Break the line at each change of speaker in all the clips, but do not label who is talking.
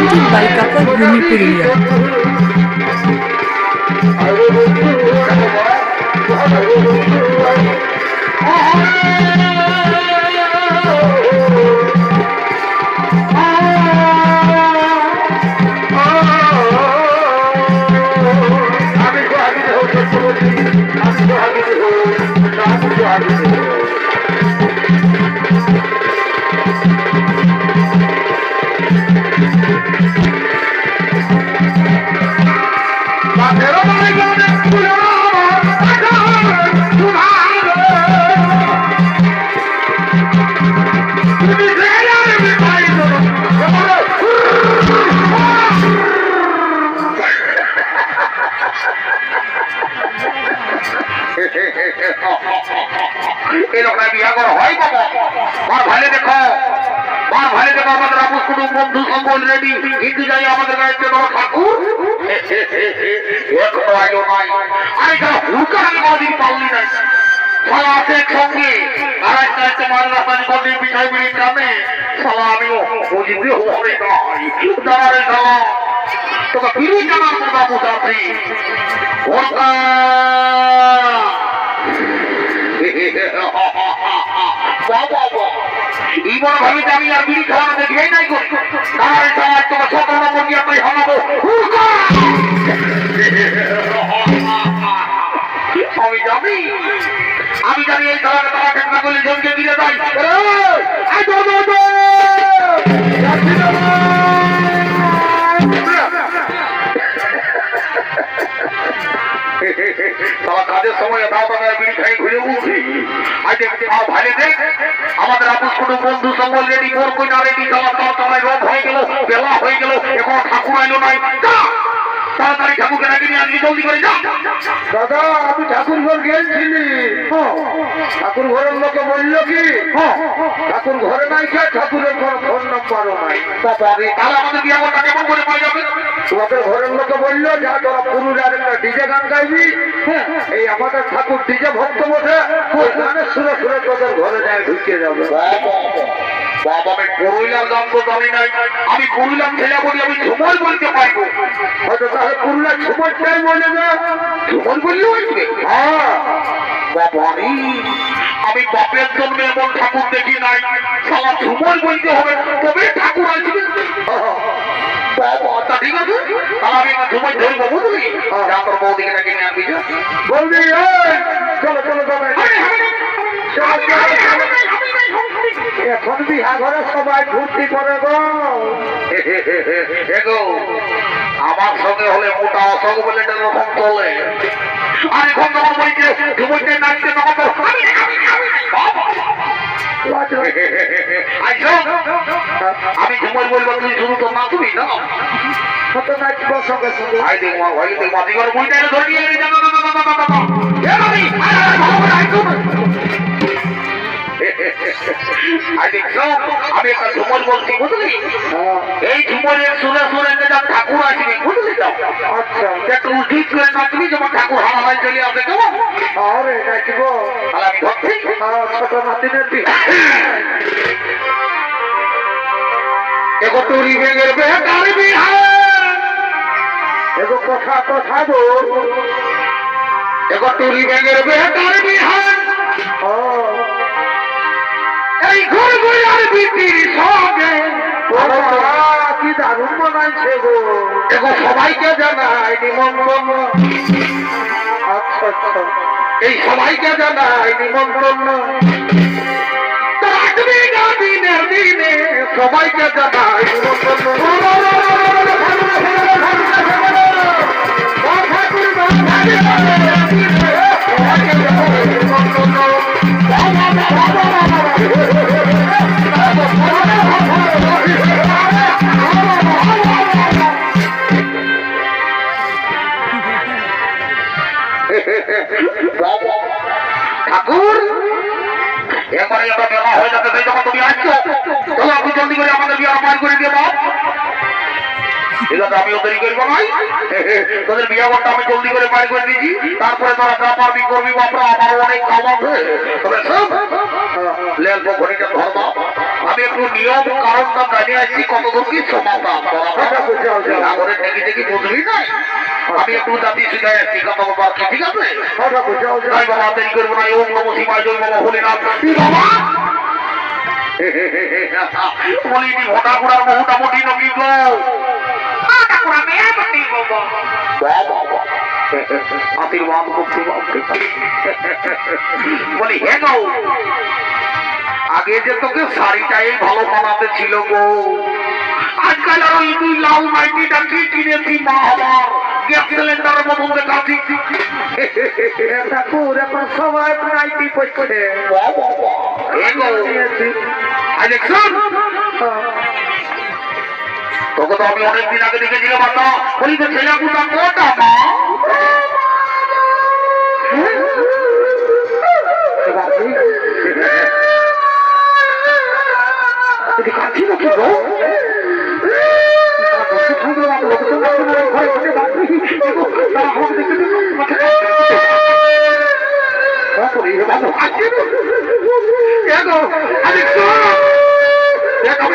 presented by Kaka Bhumi
একটা একটা মার রাস্তায় কোনদিন পিঠাই বিড়ি টানে সালা আমিও বুঝিতে হরে দাঁড়ারে সালা তোকে বিড়ি টানার কথা বুঝাচ্ছি ভোরকা ভাবি আমি আর বিড়ি খাওয়ানো দেখলেই নাই তোমার ছোট নম্বর দিয়ে আমি হামাবো আমি জানি আমি জানি এই খেলাটা তারা চেষ্টা করলে জনকে দিলে তাই কাজের সময় তাও তারা বিড়ি খাই ঘুরে উঠি। আজ দেখতে পাও ভালো দেখ, আমাদের আপুস কোনো বন্ধু সম্বল রেডি কোন কই না রেডি তারা তার তলায় রোগ হয়ে গেল, বেলা হয়ে গেল, এখন ঠাকুর আইলো নাই! তাড়াতাড়ি ঠাকুরকে ডাকি নিয়ে আসবি জলদি করে যা।
দাদা আমি ঠাকুর ঘর গেছিলি ঠাকুর ঘরের লোকে বলল কি? ঠাকুর ঘরে নাই কে? ঠাকুরের ঘর ফোন নম্বরও নাই।
তাহলে আমাদের বিয়ে করটা কেমন করে পাওয়া যাবে?
তোমাদের ঘরের লোকে বলল যা তোরা পুরুলিয়ার একটা ডিজে গান গাইবি। এই আমাদের ঠাকুর ডিজে ভক্ত বসে গানের সুরে সুরে তোদের ঘরে যায় ঢুকে যাবে
বাবা আমি করইলাম দাম তো জানি নাই। আমি করইলাম ছেলে বলি আমি ঝুমল বলতে পারব।
হয়তো তাহলে পুরুলিয়ার সুপারটাই বলে না?
ঝুমল বললে হয়েছে
হ্যাঁ।
বাবারে, আমি বাপের জন্মে এমন ঠাকুর দেখি নাই। সালা ঝুমল বলতে হবে। তবে ঠাকুর আসবে তা ঠিক আছে। আমি আমার ঝুমল ধরবো বুঝলি? তোর বৌদিকে ডাকে নিয়ে
বলবি চলো চলো চলো। এখন বিহা ঘরে সবাই ফুর্তি করে গো।
আমার সঙ্গে হলে মোটা অশোক বলে এটা রকম চলে আর এখন যখন বলছে ঝুমুরতে নাচতে তখন তো আমি ঝুমুর বলব তুই শুধু তো না যা না। না আমি একটা ঝুমুর বলছি বুঝলি? এই ঝুমুরের সুরে সুরে যে যা ঠাকুর আসবে বুঝলি তো?
আচ্ছা।
একটু উঠিত করে নাচবি যেমন ঠাকুর হারা হয় চলে আসবে কেমন?
আরে
তাহলে আমি ধরছি।
হ্যাঁ, ছোট বিহা
এগো টুরি বেগের বেকার বিহার।
এগো কথা কথা বল
এগো টুরি বেগের বেকার বিহার।
ও,
এই ঘর ঘুরার বিটির সঙ্গে
কি দারুণ বানাইছে গো।
এগো সবাইকে জানাই নিমন্ত্রণ।
আচ্ছা আচ্ছা।
এই সবাইকে জানাই নিমন্ত্রণ। সবাইকে জানাই নিমন্ত্রণ। এবারে আমরা বেলা হয়ে যাবে সেই যখন তুমি আসছো চলো আপনি জলদি করে আমাদের বিয়ে আমার করে দিয়ে দাও। ঠিক আছে আমিও দেরি করব নাই তোদের বিয়ে করতে আমি জলদি করে পার করে দিয়েছি। তারপরে তোরা আমি একটু নিয়ম কারণটা জানিয়ে আসছি কত দূর কি সমাধান আমাদের দেখি দেখি বুঝবি না আমি একটু জাতি শিখাই আসছি, কথা ঠিক আছে? তাই বাবা দেরি করব না ওম নম শিবায়, জয় বাবা হলে না বাবা! বলিনি ভোটা গো আশীর্বাদ করছি বলি, হে আগে যে তোকে শাড়িটাই ভালো বানাতে ছিল গো। আজকাল আর ওই তুই লাল মাইটিটা কি কিনেছি মা আমার গ্যাস সিলিন্ডারের মতন দেখাচ্ছি
ঠাকুর এখন সবাই নাইটি পড়ছে
দেখছেন তোকে তো আমি অনেকদিন আগে দেখেছিলাম বাবা বলি তো ছেলে কোটা মা? গো?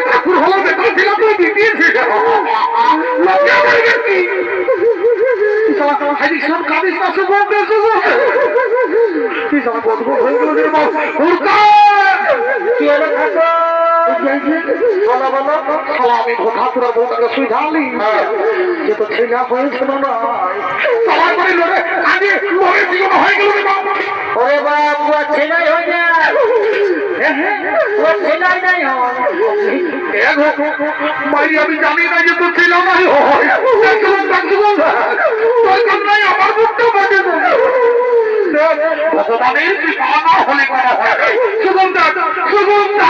ঠাকুর হলো বেতন ছিল তুই দিদিয়েছিস সব কাঁদিস না শুভ শুভ তুই সব বদব গেল রে বাবা হুরকা কি হলো ঠাকুর বলো বলো শালা আমি ঠাকুরের বউটাকে শুই ঢালি। যে তো ছেলে হয়েছিল না সবাই করে লড়ে আগে লড়ে জীবন হয়ে গেল
ওরে বাপ ছেলাই হয়ে যায় ছেলাই নাই হয়।
আমি জানি না যে তোর ছিল নাই আমার মুখটা বাজে ভগবানের কৃপা না হলে কোনো হয়। সুগন্ধা সুগন্ধা।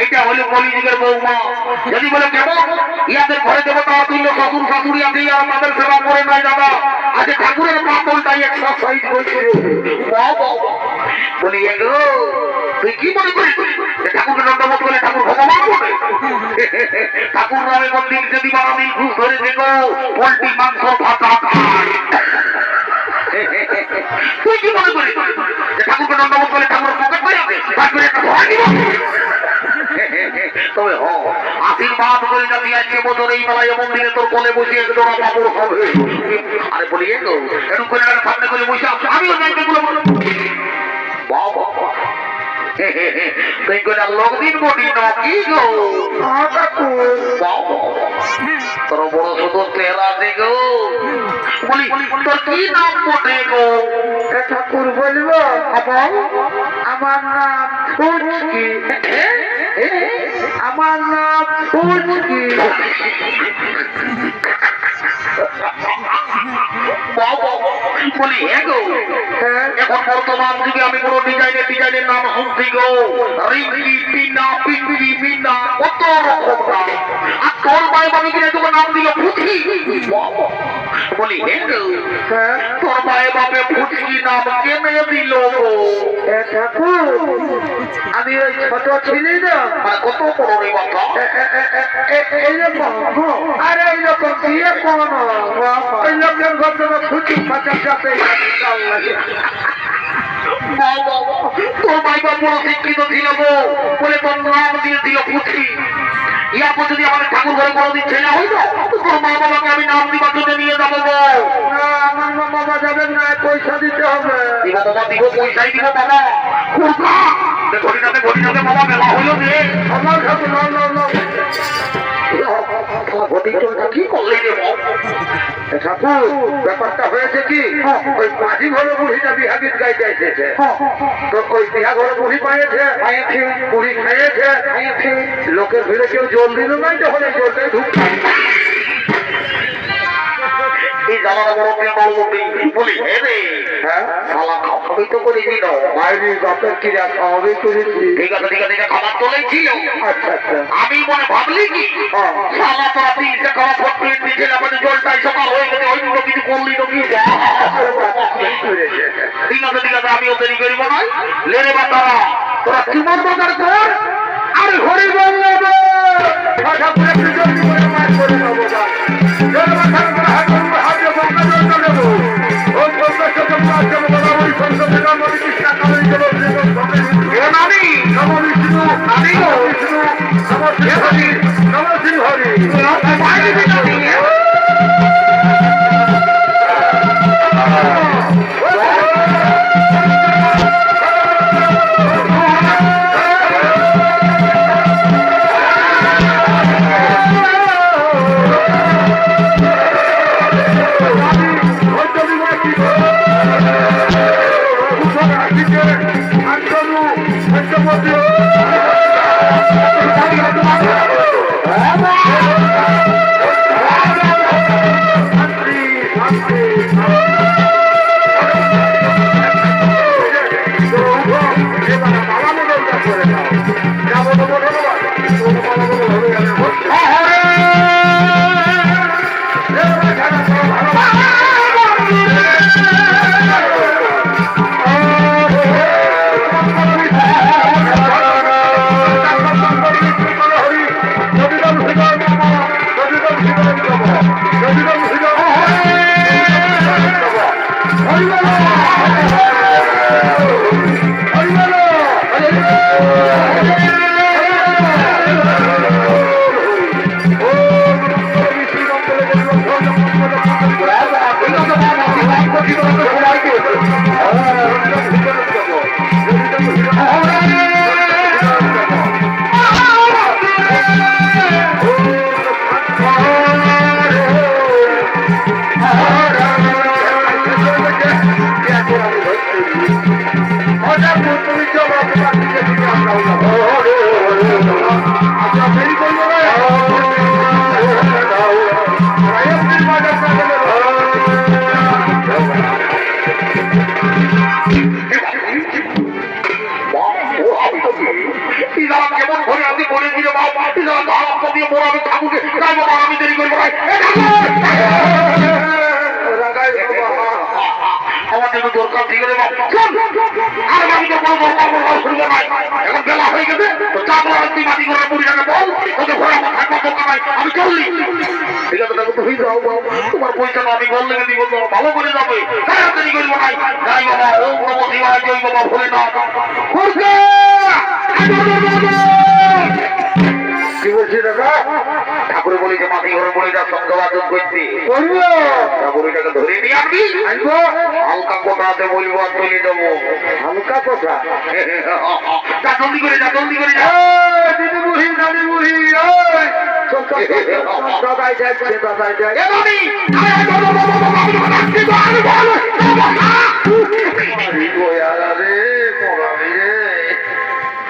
এইটা হলো কলিযুগের বৌমা। যদি বলে কেমন ইয়াদের ঘরে দেবো তারা তুল্য শ্বশুর শাশুড়ি আছে আর তাদের সেবা করে নাই দাদা? আজকে ঠাকুরের করছে বাহ, বাহ, বাহ। বলি এ গো তুই কি মনে করিস? ঠাকুরকে দণ্ডবোধ করলে ঠাকুর ভগবান বলে ঠাকুর নামে মন্দির যদি বানাবি ঘুষ ধরে দেখো পোল্ট্রি মাংস খায় তুই কি মনে করিস? ঠাকুরকে দণ্ডবোধ করলে ঠাকুর পকেট যাবে ঠাকুরের একটা ভয় দিব। তবে হ আশীর্বাদ করে আজকে বছর এই তোর কোলে বসে এক জোড়া হবে আরে বলি এরকম করে সামনে করে বসে আমিও যাইতে গুলো বাহ বাহ বাহ তুই করে লোক দিন বটি না গো? বাহ বাহ তোর বড় গো। বলি তোর কি নাম বটে গো?
ঠাকুর বলব আমার নাম ফুচকি আমার নাম
বাহ। বলি হ্যাঁ গো
হ্যাঁ।
এখন বর্তমান যুগে আমি কোনো ডিজাইনের ডিজাইনের নাম শুনছি গো। রিঙ্কি পিনা পিঙ্কি মিনা কত রকম নাম। আর তোর মায়ের বাবু কিনে তোকে নাম দিল ফুচকি বলি হে
হ্যাঁ।
তোর মায়ের বাপে ফুচকি নাম কেনে দিল গো?
ঠাকুর। আমি ওই ছোট ছিলি না
কত বড় রে বাবা
এ- এ- এ- এ- এ- এইরকম আরে এইরকম দিয়ে কোন ওই লোকের ঘটনা ফুচি ফাঁচা চাপে
তোর মাই বাপ বড় শিক্ষিত ছিল গো? বলে তোর নাম দিয়ে দিল ফুচকি ইয়ারপর যদি আমাদের ঠাকুর ঘরে কোনোদিন ছেলে হইতো তোর মা বাবাকে আমি নাম দিবার জন্য নিয়ে যাব গো।
আমার মা বাবা যাবেন না পয়সা দিতে হবে।
দিব বাবা দিব পয়সাই দিব বাবা কুরকা ঘড়ি যাতে ঘড়ি যাতে বাবা মেলা হইল রে।
আমার কাছে না না না
কি করলি রে
ঠাকুর ব্যাপারটা হয়েছে কি? ওই মাঝি ঘরে বুড়িটা বিহা গীত গাইতে এসেছে। তো ওই বিহা ঘরে বুড়ি পাইয়েছে পাইয়েছে বুড়ি খাইয়েছে খাইয়েছে লোকের ভিড়ে কেউ জল দিল নাই তখন এই জলটাই ঢুকছে
বলি
হ্যাঁ?
শালা তো করে দিল
বাইরে খাওয়াবে করেছি
ঠিক আছে ঠিক আছে
আচ্ছা আচ্ছা।
আমি মনে ভাবলি কি?
হ্যাঁ।
শালা সকাল হয়ে গেছে ওই দুটো কিছু করলি তো কি? ঠিক আছে ঠিক আছে আমিও দেরি করিব না। লেরে বা তারা তোরা কি মন কর
আরে হরি বিষ্ণু
নানি গো
বিষ্ণু নম শ্রী হরি
আমি দেরি করব! আমার দেখো দরকার ঠিক আছে আর আমি তো কোনো দরকার থাকব আমি চললি ঠিক আছে দেখো তুমি যাও তোমার পয়সা আমি বল দিব তো ভালো করে যাবে। তাই করব না যাই বাবা, ও প্রভু শিবায় জয় বাবা, ভোলে না করছে
কি বলছি দাদা
ঠাকুর বলি যে মাটি ঘরে বলি যা সংঘবাদন করতে ঠাকুরটাকে ধরে নিয়ে আনবি হালকা কোটাতে বলব আর চলে দেবো
হালকা কথা
যা জলদি করে যা জলদি করে যা
দিদি বুড়ি দাদি বুড়ি দাদাই যাচ্ছে দাদাই
এ
যাচ্ছে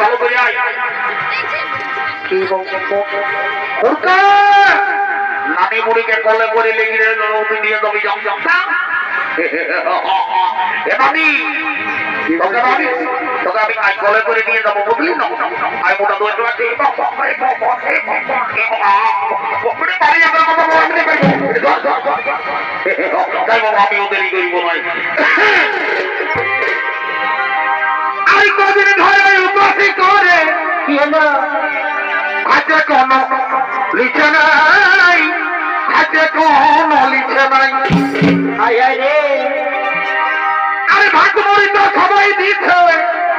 ভালো করে নানি বুড়িকে কলে করে লেগে দিয়ে যাবি জম জম এ নানি তোকে আমি আমি আজ কলে করে নিয়ে যাব বুঝলি না আই মোটা দোষ আছে বাড়ি যাবে কথা বলে আমি তাই বাবা আমি ওদেরই করিব নয় আই কদিন ধরে উপাসি করে কি হলো হাতে আরে তো সবাই দিচ্ছে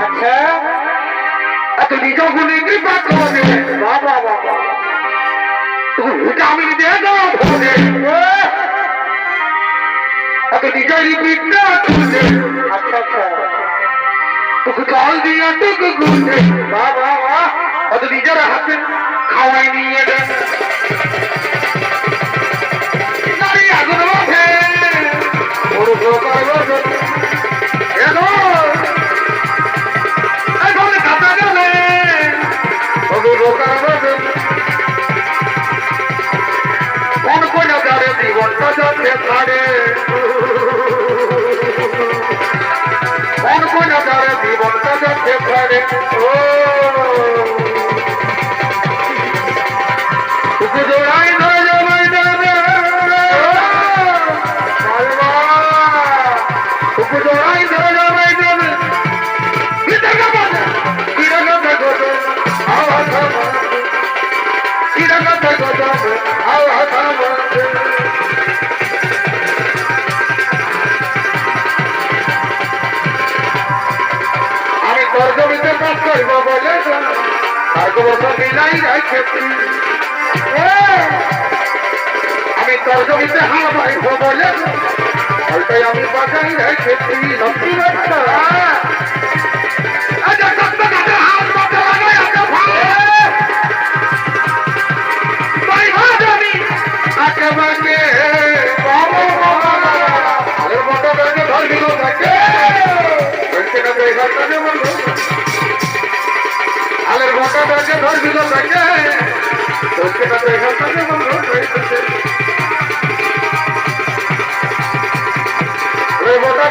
আচ্ছা
তুমি দিয়ে দাও
আচ্ছা আচ্ছা
দিয়ে
বাবা
অত নিজের হাতে খাওয়াই নিয়ে নারী আগুন মাঠে পুরো যাচ্ছে ছাড়ে কোন যারে জীবনটা যাচ্ছে ছাড়ে ও। তুকু জোড়াই ধরে জোড়াই ধরে জমাই দেবে কাজ করব বলে বছর মিলাই রাখেছি আমি তর্জমিতে হাওয়া বাইব বলে ওইটাই আমি বাজাই রেখেছি সত্যি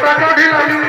টাকা ঢিলাই সবটাই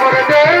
করে দেয়